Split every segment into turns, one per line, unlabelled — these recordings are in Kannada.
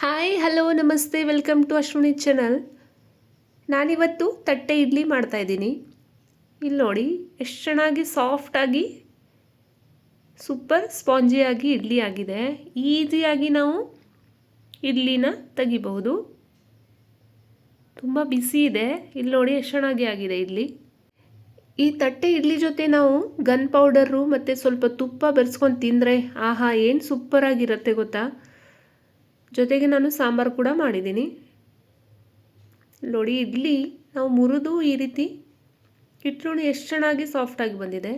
ಹಾಯ್ ಹಲೋ ನಮಸ್ತೆ ವೆಲ್ಕಮ್ ಟು ಅಶ್ವಿನಿ ಚಾನಲ್ ನಾನಿವತ್ತು ತಟ್ಟೆ ಇಡ್ಲಿ ಮಾಡ್ತಾಯಿದ್ದೀನಿ ಇಲ್ಲಿ ನೋಡಿ, ಎಷ್ಟು ಚೆನ್ನಾಗಿ ಸಾಫ್ಟಾಗಿ ಸೂಪರ್ ಸ್ಪಾಂಜಿಯಾಗಿ ಇಡ್ಲಿ ಆಗಿದೆ. ಈಸಿಯಾಗಿ ನಾವು ಇಡ್ಲಿನ ತೆಗಿಬಹುದು. ತುಂಬ ಬಿಸಿ ಇದೆ. ಇಲ್ಲಿ ನೋಡಿ, ಎಷ್ಟು ಚೆನ್ನಾಗಿ ಆಗಿದೆ ಇಡ್ಲಿ. ಈ ತಟ್ಟೆ ಇಡ್ಲಿ ಜೊತೆ ನಾವು ಗನ್ ಪೌಡರು ಮತ್ತು ಸ್ವಲ್ಪ ತುಪ್ಪ ಬೆರೆಸ್ಕೊಂಡು ತಿಂದರೆ ಆಹಾ, ಏನು ಸೂಪರಾಗಿರುತ್ತೆ ಗೊತ್ತಾ? ಜೊತೆಗೆ ನಾನು ಸಾಂಬಾರು ಕೂಡ ಮಾಡಿದ್ದೀನಿ. ನೋಡಿ, ಇಡ್ಲಿ ನಾವು ಮುರಿದು ಈ ರೀತಿ ಇಟ್ಟು ಎಷ್ಟು ಚೆನ್ನಾಗಿ ಸಾಫ್ಟಾಗಿ ಬಂದಿದೆ.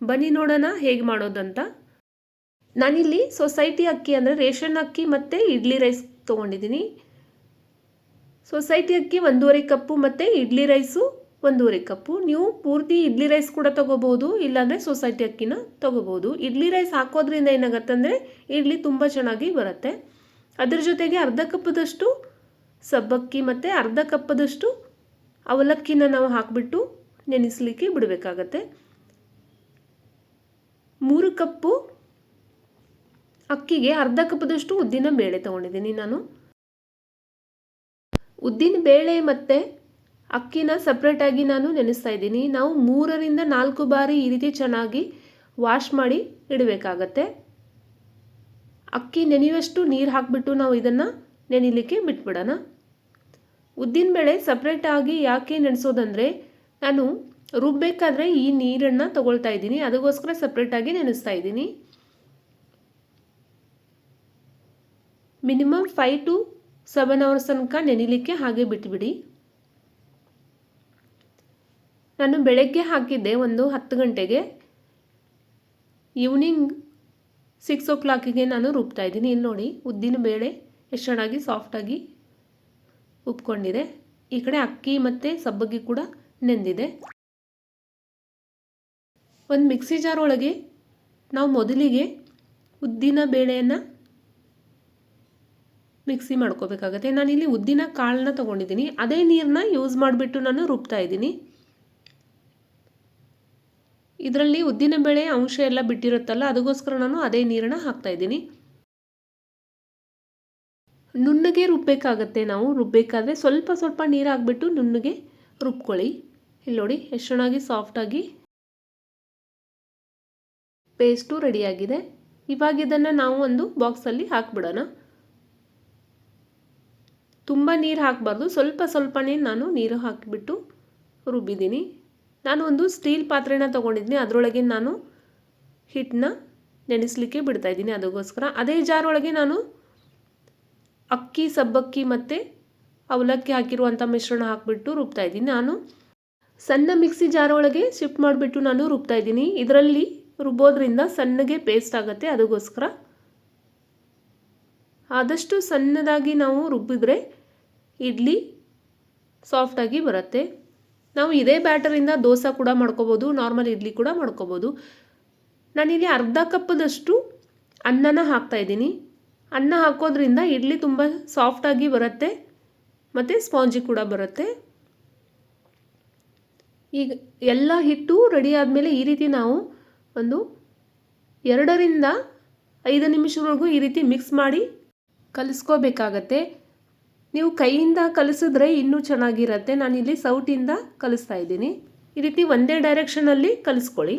ಬನ್ನಿ ನೋಡೋಣ ಹೇಗೆ ಮಾಡೋದಂತ. ನಾನಿಲ್ಲಿ ಸೊಸೈಟಿ ಅಕ್ಕಿ ಅಂದರೆ ರೇಷನ್ ಅಕ್ಕಿ ಮತ್ತು ಇಡ್ಲಿ ರೈಸ್ ತೊಗೊಂಡಿದ್ದೀನಿ. ಸೊಸೈಟಿ ಅಕ್ಕಿ ಒಂದೂವರೆ ಕಪ್ಪು ಮತ್ತು ಇಡ್ಲಿ ರೈಸು ಒಂದೂವರೆ ಕಪ್ಪು. ನೀವು ಪೂರ್ತಿ ಇಡ್ಲಿ ರೈಸ್ ಕೂಡ ತೊಗೋಬೋದು ಇಲ್ಲಾಂದರೆ ಸೊಸೈಟಿ ಅಕ್ಕಿನ ತೊಗೋಬೋದು ಇಡ್ಲಿ ರೈಸ್ ಹಾಕೋದ್ರಿಂದ ಏನಾಗತ್ತಂದರೆ ಇಡ್ಲಿ ತುಂಬ ಚೆನ್ನಾಗಿ ಬರುತ್ತೆ. ಅದ್ರ ಜೊತೆಗೆ ಅರ್ಧ ಕಪ್ಪದಷ್ಟು ಸಬ್ಬಕ್ಕಿ ಮತ್ತು ಅರ್ಧ ಕಪ್ಪದಷ್ಟು ಅವಲಕ್ಕಿನ ನಾವು ಹಾಕಿಬಿಟ್ಟು ನೆನೆಸಲಿಕ್ಕೆ ಬಿಡಬೇಕಾಗತ್ತೆ. ಮೂರು ಕಪ್ಪು ಅಕ್ಕಿಗೆ ಅರ್ಧ ಕಪ್ಪದಷ್ಟು ಉದ್ದಿನ ಬೇಳೆ ತೊಗೊಂಡಿದ್ದೀನಿ ನಾನು. ಉದ್ದಿನ ಬೇಳೆ ಮತ್ತು ಅಕ್ಕಿನ ಸಪ್ರೇಟಾಗಿ ನಾನು ನೆನೆಸ್ತಾ ಇದ್ದೀನಿ. ನಾವು ಮೂರರಿಂದ ನಾಲ್ಕು ಬಾರಿ ಈ ರೀತಿ ಚೆನ್ನಾಗಿ ವಾಶ್ ಮಾಡಿ ಇಡಬೇಕಾಗತ್ತೆ. ಅಕ್ಕಿ ನೆನೆಯುವಷ್ಟು ನೀರು ಹಾಕಿಬಿಟ್ಟು ನಾವು ಇದನ್ನು ನೆನಿಲಿಕ್ಕೆ ಬಿಟ್ಬಿಡೋಣ. ಉದ್ದಿನಬೇಳೆ ಸಪ್ರೇಟಾಗಿ ಯಾಕೆ ನೆನೆಸೋದಂದರೆ, ನಾನು ರುಬ್ಬಬೇಕಾದ್ರೆ ಈ ನೀರನ್ನು ತಗೊಳ್ತಾ ಇದ್ದೀನಿ, ಅದಕ್ಕೋಸ್ಕರ ಸಪ್ರೇಟಾಗಿ ನೆನೆಸ್ತಾ ಇದ್ದೀನಿ. Minimum five to seven hours ತನಕ ನೆನಿಲಿಕ್ಕೆ ಹಾಗೆ ಬಿಟ್ಬಿಡಿ. ನಾನು ಬೆಳಗ್ಗೆ ಹಾಕಿದ್ದೆ ಒಂದು ಹತ್ತು ಗಂಟೆಗೆ. ಈವ್ನಿಂಗ್ ಸಿಕ್ಸ್ ಓ ಕ್ಲಾಕಿಗೆ ನಾನು ರುಬ್ತಾ ಇದ್ದೀನಿ. ಇಲ್ಲಿ ನೋಡಿ, ಉದ್ದಿನ ಬೇಳೆ ಎಷ್ಟು ಚೆನ್ನಾಗಿ ಸಾಫ್ಟಾಗಿ ಉಪ್ಕೊಂಡಿದೆ. ಈ ಕಡೆ ಅಕ್ಕಿ ಮತ್ತು ಸಬ್ಬಗ್ಗಿ ಕೂಡ ನೆಂದಿದೆ. ಒಂದು ಮಿಕ್ಸಿ ಜಾರ್ ಒಳಗೆ ನಾವು ಮೊದಲಿಗೆ ಉದ್ದಿನ ಬೇಳೆಯನ್ನು ಮಿಕ್ಸಿ ಮಾಡ್ಕೋಬೇಕಾಗತ್ತೆ. ನಾನಿಲ್ಲಿ ಉದ್ದಿನ ಕಾಳನ್ನ ತೊಗೊಂಡಿದ್ದೀನಿ. ಅದೇ ನೀರನ್ನ ಯೂಸ್ ಮಾಡಿಬಿಟ್ಟು ನಾನು ರುಬ್ತಾ ಇದ್ದೀನಿ. ಇದರಲ್ಲಿ ಉದ್ದಿನ ಬೇಳೆ ಅಂಶ ಎಲ್ಲ ಬಿಟ್ಟಿರುತ್ತಲ್ಲ, ಅದಕ್ಕೋಸ್ಕರ ನಾನು ಅದೇ ನೀರನ್ನು ಹಾಕ್ತಾ ಇದ್ದೀನಿ. ನುಣ್ಣಗೆ ರುಬ್ಬಬೇಕಾಗತ್ತೆ ನಾವು ರುಬ್ಬಬೇಕಾದ್ರೆ ಸ್ವಲ್ಪ ಸ್ವಲ್ಪ ನೀರು ಹಾಕ್ಬಿಟ್ಟು ನುಣ್ಣಗೆ ರುಬ್ಕೊಳ್ಳಿ. ಇಲ್ಲಿ ನೋಡಿ ಎಷ್ಟು ಚೆನ್ನಾಗಿ ಸಾಫ್ಟಾಗಿ ಪೇಸ್ಟು ರೆಡಿಯಾಗಿದೆ ಇವಾಗ ಇದನ್ನು ನಾವು ಒಂದು ಬಾಕ್ಸಲ್ಲಿ ಹಾಕ್ಬಿಡೋಣ. ತುಂಬ ನೀರು ಹಾಕಬಾರ್ದು, ಸ್ವಲ್ಪ ಸ್ವಲ್ಪನೇ ನಾನು ನೀರು ಹಾಕಿಬಿಟ್ಟು ರುಬ್ಬಿದ್ದೀನಿ. ನಾನು ಒಂದು ಸ್ಟೀಲ್ ಪಾತ್ರೆನ ತೊಗೊಂಡಿದ್ದೀನಿ ಅದರೊಳಗೆ ನಾನು ಹಿಟ್ಟನ್ನ ನೆನೆಸಲಿಕ್ಕೆ ಬಿಡ್ತಾಯಿದ್ದೀನಿ ಅದಕ್ಕೋಸ್ಕರ. ಅದೇ ಜಾರೊಳಗೆ ನಾನು ಅಕ್ಕಿ, ಸಬ್ಬಕ್ಕಿ ಮತ್ತು ಅವಲಕ್ಕಿ ಹಾಕಿರುವಂಥ ಮಿಶ್ರಣ ಹಾಕಿಬಿಟ್ಟು ರುಬ್ತಾ ಇದ್ದೀನಿ. ನಾನು ಸಣ್ಣ ಮಿಕ್ಸಿ ಜಾರೊಳಗೆ ಶಿಫ್ಟ್ ಮಾಡಿಬಿಟ್ಟು ನಾನು ರುಬ್ತಾ ಇದ್ದೀನಿ. ಇದರಲ್ಲಿ ರುಬ್ಬೋದ್ರಿಂದ ಸಣ್ಣಗೆ ಪೇಸ್ಟ್ ಆಗುತ್ತೆ. ಅದಕ್ಕೋಸ್ಕರ ಆದಷ್ಟು ಸಣ್ಣದಾಗಿ ನಾವು ರುಬ್ಬಿದ್ರೆ ಇಡ್ಲಿ ಸಾಫ್ಟಾಗಿ ಬರುತ್ತೆ. ನಾವು ಇದೇ ಬ್ಯಾಟರಿಂದ ದೋಸೆ ಕೂಡ ಮಾಡ್ಕೋಬೋದು ನಾರ್ಮಲ್ ಇಡ್ಲಿ ಕೂಡ ಮಾಡ್ಕೋಬೋದು. ನಾನಿಲ್ಲಿ ಅರ್ಧ ಕಪ್ಪದಷ್ಟು ಅನ್ನನ ಹಾಕ್ತಾಯಿದ್ದೀನಿ ಅನ್ನ ಹಾಕೋದ್ರಿಂದ ಇಡ್ಲಿ ತುಂಬ ಸಾಫ್ಟಾಗಿ ಬರುತ್ತೆ, ಮತ್ತು ಸ್ಪಾಂಜಿ ಕೂಡ ಬರುತ್ತೆ. ಈಗ ಎಲ್ಲ ಹಿಟ್ಟು ರೆಡಿ ಆದಮೇಲೆ ಈ ರೀತಿ ನಾವು ಒಂದು ಎರಡರಿಂದ ಐದು ನಿಮಿಷವರೆಗೂ ಈ ರೀತಿ ಮಿಕ್ಸ್ ಮಾಡಿ ಕಲಿಸ್ಕೋಬೇಕಾಗತ್ತೆ. ನೀವು ಕೈಯಿಂದ ಕಲಿಸಿದ್ರೆ ಇನ್ನೂ ಚೆನ್ನಾಗಿರುತ್ತೆ. ಇಲ್ಲಿ ಸೌಟಿಂದ ಕಲಿಸ್ತಾ ಇದ್ದೀನಿ. ಈ ರೀತಿ ಒಂದೇ ಡೈರೆಕ್ಷನಲ್ಲಿ ಕಲಿಸ್ಕೊಳ್ಳಿ.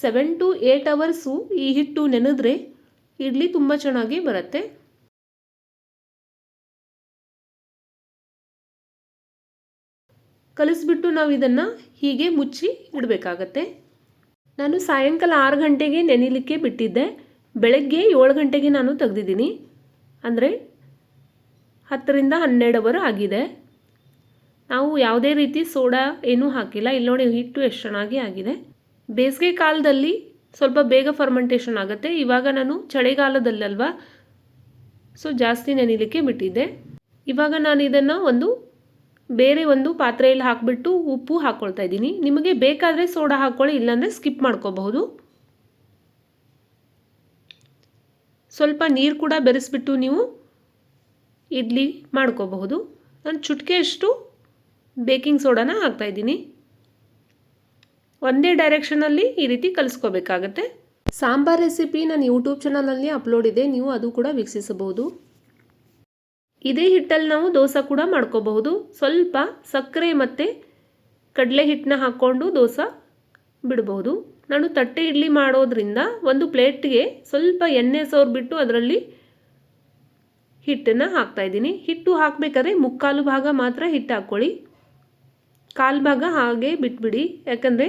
ಸೆವೆನ್ ಟು ಏಯ್ಟ್ ಅವರ್ಸು ಈ ಹಿಟ್ಟು ನೆನೆದ್ರೆ ಇಡ್ಲಿ ತುಂಬ ಚೆನ್ನಾಗಿ ಬರುತ್ತೆ. ಕಲಿಸ್ಬಿಟ್ಟು ನಾವು ಇದನ್ನು ಹೀಗೆ ಮುಚ್ಚಿ ಇಡಬೇಕಾಗತ್ತೆ. ನಾನು ಸಾಯಂಕಾಲ ಆರು ಗಂಟೆಗೆ ನೆನೆಯಲಿಕ್ಕೆ ಬಿಟ್ಟಿದ್ದೆ. ಬೆಳಗ್ಗೆ ಏಳು ಗಂಟೆಗೆ ನಾನು ತೆಗೆದಿದ್ದೀನಿ. ಅಂದರೆ ಹತ್ತರಿಂದ ಹನ್ನೆರಡು ಅವರ್ ಆಗಿದೆ. ನಾವು ಯಾವುದೇ ರೀತಿ ಸೋಡಾ ಏನೂ ಹಾಕಿಲ್ಲ. ಇಲ್ಲಿ ನೋಡಿ ಹಿಟ್ಟು ಎಷ್ಟು ಚೆನ್ನಾಗಿ ಆಗಿದೆ. ಬೇಸಿಗೆ ಕಾಲದಲ್ಲಿ ಸ್ವಲ್ಪ ಬೇಗ ಫರ್ಮೆಂಟೇಷನ್ ಆಗುತ್ತೆ. ಇವಾಗ ನಾನು ಚಳಿಗಾಲದಲ್ಲಲ್ವಾ ಸೊ ಜಾಸ್ತಿ ನೆನಿಲಿಕ್ಕೆ ಬಿಟ್ಟಿದ್ದೆ. ಇವಾಗ ನಾನು ಇದನ್ನು ಒಂದು ಬೇರೆ ಒಂದು ಪಾತ್ರೆಯಲ್ಲಿ ಹಾಕಿಬಿಟ್ಟು ಉಪ್ಪು ಹಾಕ್ಕೊಳ್ತಾ ಇದ್ದೀನಿ. ನಿಮಗೆ ಬೇಕಾದರೆ ಸೋಡಾ ಹಾಕ್ಕೊಳ್ಳಿ ಇಲ್ಲಾಂದರೆ ಸ್ಕಿಪ್ ಮಾಡ್ಕೋಬಹುದು. ಸ್ವಲ್ಪ ನೀರು ಕೂಡ ಬೆರೆಸ್ಬಿಟ್ಟು ನೀವು ಇಡ್ಲಿ ಮಾಡ್ಕೋಬಹುದು. ನಾನು ಚುಟ್ಕೆಯಷ್ಟು ಬೇಕಿಂಗ್ ಸೋಡಾನ ಹಾಕ್ತಾಯಿದ್ದೀನಿ. ಒಂದೇ ಡೈರೆಕ್ಷನಲ್ಲಿ ಈ ರೀತಿ ಕಲಿಸ್ಕೋಬೇಕಾಗತ್ತೆ. ಸಾಂಬಾರ್ ರೆಸಿಪಿ ನನ್ನ ಯೂಟ್ಯೂಬ್ ಚಾನಲಲ್ಲಿ ಅಪ್ಲೋಡ್ ಇದೆ. ನೀವು ಅದು ಕೂಡ ವೀಕ್ಷಿಸಬಹುದು. ಇದೇ ಹಿಟ್ಟಲ್ಲಿ ನಾವು ದೋಸೆ ಕೂಡ ಮಾಡ್ಕೋಬಹುದು. ಸ್ವಲ್ಪ ಸಕ್ಕರೆ ಮತ್ತು ಕಡಲೆ ಹಿಟ್ಟನ್ನ ಹಾಕ್ಕೊಂಡು ದೋಸೆ ಬಿಡಬಹುದು. ನಾನು ತಟ್ಟೆ ಇಡ್ಲಿ ಮಾಡೋದ್ರಿಂದ ಒಂದು ಪ್ಲೇಟ್ಗೆ ಸ್ವಲ್ಪ ಎಣ್ಣೆ ಸೋರ್ಬಿಟ್ಟು ಅದರಲ್ಲಿ ಹಿಟ್ಟನ್ನು ಹಾಕ್ತಾಯಿದ್ದೀನಿ ಹಿಟ್ಟು ಹಾಕಬೇಕಾದ್ರೆ ಮುಕ್ಕಾಲು ಭಾಗ ಮಾತ್ರ ಹಿಟ್ಟು ಹಾಕ್ಕೊಳ್ಳಿ. ಕಾಲು ಭಾಗ ಹಾಗೆ ಬಿಟ್ಬಿಡಿ. ಯಾಕಂದರೆ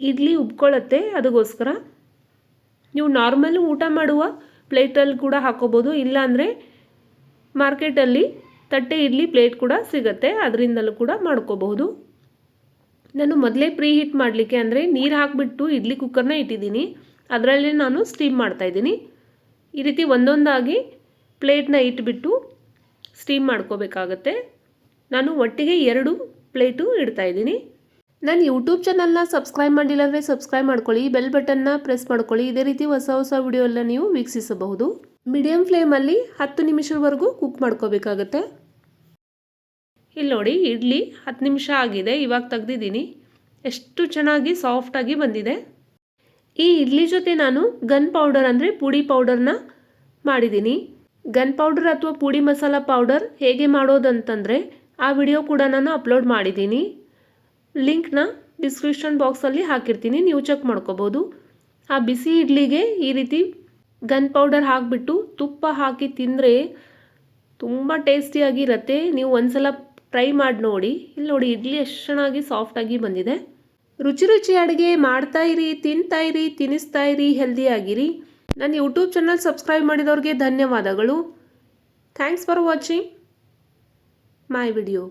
ಇಡ್ಲಿ ಉಬ್ಕೊಳ್ಳುತ್ತೆ ಅದಕ್ಕೋಸ್ಕರ. ನೀವು ನಾರ್ಮಲ್ ಊಟ ಮಾಡುವ ಪ್ಲೇಟಲ್ಲಿ ಕೂಡ ಹಾಕೋಬೋದು. ಇಲ್ಲಾಂದರೆ ಮಾರ್ಕೆಟಲ್ಲಿ ತಟ್ಟೆ ಇಡ್ಲಿ ಪ್ಲೇಟ್ ಕೂಡ ಸಿಗುತ್ತೆ. ಅದರಿಂದಲೂ ಕೂಡ ಮಾಡ್ಕೋಬಹುದು. ನಾನು ಮೊದಲೇ ಪ್ರೀ ಹೀಟ್ ಮಾಡಲಿಕ್ಕೆ ಅಂದರೆ ನೀರು ಹಾಕಿಬಿಟ್ಟು ಇಡ್ಲಿ ಕುಕ್ಕರ್ನ ಇಟ್ಟಿದ್ದೀನಿ. ಅದರಲ್ಲೇ ನಾನು ಸ್ಟೀಮ್ ಮಾಡ್ತಾಯಿದ್ದೀನಿ ಈ ರೀತಿ ಒಂದೊಂದಾಗಿ ಪ್ಲೇಟ್ನ ಇಟ್ಬಿಟ್ಟು ಸ್ಟೀಮ್ ಮಾಡ್ಕೋಬೇಕಾಗತ್ತೆ. ನಾನು ಒಟ್ಟಿಗೆ ಎರಡು ಪ್ಲೇಟು ಇಡ್ತಾಯಿದ್ದೀನಿ ನನ್ನ ಯೂಟ್ಯೂಬ್ ಚಾನಲ್ನ ಸಬ್ಸ್ಕ್ರೈಬ್ ಮಾಡಿಲ್ಲ ಅಂದರೆ ಸಬ್ಸ್ಕ್ರೈಬ್ ಮಾಡ್ಕೊಳ್ಳಿ ಬೆಲ್ ಬಟನ್ನ ಪ್ರೆಸ್ ಮಾಡ್ಕೊಳ್ಳಿ. ಇದೇ ರೀತಿ ಹೊಸ ಹೊಸ ವಿಡಿಯೋ ಎಲ್ಲ ನೀವು ವೀಕ್ಷಿಸಬಹುದು. ಮೀಡಿಯಮ್ ಫ್ಲೇಮಲ್ಲಿ ಹತ್ತು ನಿಮಿಷದವರೆಗೂ ಕುಕ್ ಮಾಡ್ಕೋಬೇಕಾಗತ್ತೆ. ಇಲ್ಲಿ ನೋಡಿ ಇಡ್ಲಿ ಹತ್ತು ನಿಮಿಷ ಆಗಿದೆ ಇವಾಗ ತೆಗ್ದಿದ್ದೀನಿ. ಎಷ್ಟು ಚೆನ್ನಾಗಿ ಸಾಫ್ಟಾಗಿ ಬಂದಿದೆ. ಈ ಇಡ್ಲಿ ಜೊತೆ ನಾನು ಗನ್ ಪೌಡರ್ ಅಂದರೆ ಪುಡಿ ಪೌಡರ್ನ ಮಾಡಿದ್ದೀನಿ. ಗನ್ ಪೌಡರ್ ಅಥವಾ ಪುಡಿ ಮಸಾಲ ಪೌಡರ್ ಹೇಗೆ ಮಾಡೋದಂತಂದರೆ ಆ ವಿಡಿಯೋ ಕೂಡ ನಾನು ಅಪ್ಲೋಡ್ ಮಾಡಿದ್ದೀನಿ. ಲಿಂಕ್ನ ಡಿಸ್ಕ್ರಿಪ್ಷನ್ ಬಾಕ್ಸಲ್ಲಿ ಹಾಕಿರ್ತೀನಿ, ನೀವು ಚೆಕ್ ಮಾಡ್ಕೋಬೋದು. ಆ ಬಿಸಿ ಇಡ್ಲಿಗೆ ಈ ರೀತಿ ಗನ್ ಪೌಡರ್ ಹಾಕಿಬಿಟ್ಟು ತುಪ್ಪ ಹಾಕಿ ತಿಂದರೆ ತುಂಬ ಟೇಸ್ಟಿಯಾಗಿರುತ್ತೆ. ನೀವು ಒಂದ್ಸಲ ಟ್ರೈ ಮಾಡಿ ನೋಡಿ. ಇಲ್ಲಿ ನೋಡಿ, ಇಡ್ಲಿ ಎಷ್ಟು ಚೆನ್ನಾಗಿ ಸಾಫ್ಟಾಗಿ ಬಂದಿದೆ. ರುಚಿ ರುಚಿ ಅಡುಗೆ ಮಾಡ್ತಾ ಇರಿ, ತಿಂತಾ ಇರಿ ತಿನ್ನಿಸ್ತಾ ಇರಿ ಹೆಲ್ದಿಯಾಗಿರಿ ನನ್ನ ಯೂಟ್ಯೂಬ್ ಚಾನಲ್ ಸಬ್ಸ್ಕ್ರೈಬ್ ಮಾಡಿದವ್ರಿಗೆ ಧನ್ಯವಾದಗಳು. Thanks for watching my video